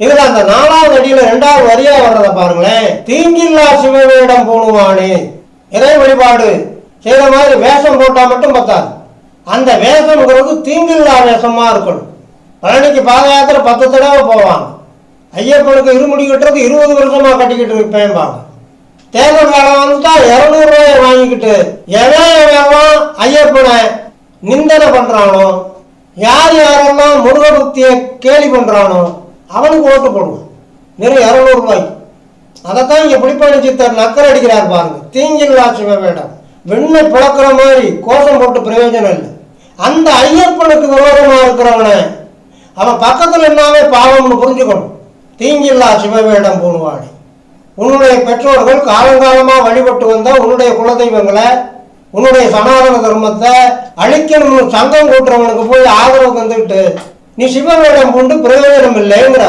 இதுல அந்த நாலாவது அடியில ரெண்டாவது வரியா வர்றத பாருங்களேன். தீங்கில்லா சிவனிடம் பூணுவானே இறை வழிபாடு செய்யற மாதிரி வேஷம் போட்டா மட்டும் பத்தாது. அந்த வேஷம்ங்கிறது தீங்கில்லா வேஷமா இருக்கணும். பழனிக்கு பாத யாத்திரை பத்து தடவை போவாங்க. ஐயப்பனுக்கு இருமுடி கட்டுறது இருபது வருஷமா கட்டிக்கிட்டு இருப்பேன்பாங்க. தேர்தல் காலம் வந்துட்டா இருநூறு ரூபாயை வாங்கிக்கிட்டு எவன் ஐயப்பனை நிந்தனை பண்றானோ யார் யாரெல்லாம் முருகபக்தியை கேலி பண்றானோ அவனுக்கு ஓட்டு போடுவான் நிறைய இரநூறு ரூபாய்க்கு அதைத்தான் இங்க பிடிப்பாடி சித்தர் நக்கர் அடிக்கிறார் பாருங்க. தீங்கில்லா சிவவேடம். வெண்ணை பிளக்கிற மாதிரி கோஷம் போட்டு பிரயோஜனம் இல்லை. அந்த ஐயப்பனுக்கு விரோதமா இருக்கிறவனே அவன் பக்கத்துல இருந்தாவே பாவம்னு புரிஞ்சுக்கணும். தீங்கில்லா சிவவேடம் பூணுவாடி. உன்னுடைய பெற்றோர்கள் காலங்காலமா வழிபட்டு வந்த உன்னுடைய குலதெய்வங்களை உன்னுடைய சனாதன தர்மத்தை அழிக்கணும்னு சங்கம் கூட்டுறவனுக்கு போய் ஆதரவு தந்துக்கிட்டு நீ சிவவேடம் பூண்டு பிரயோஜனம் இல்லைங்கிற.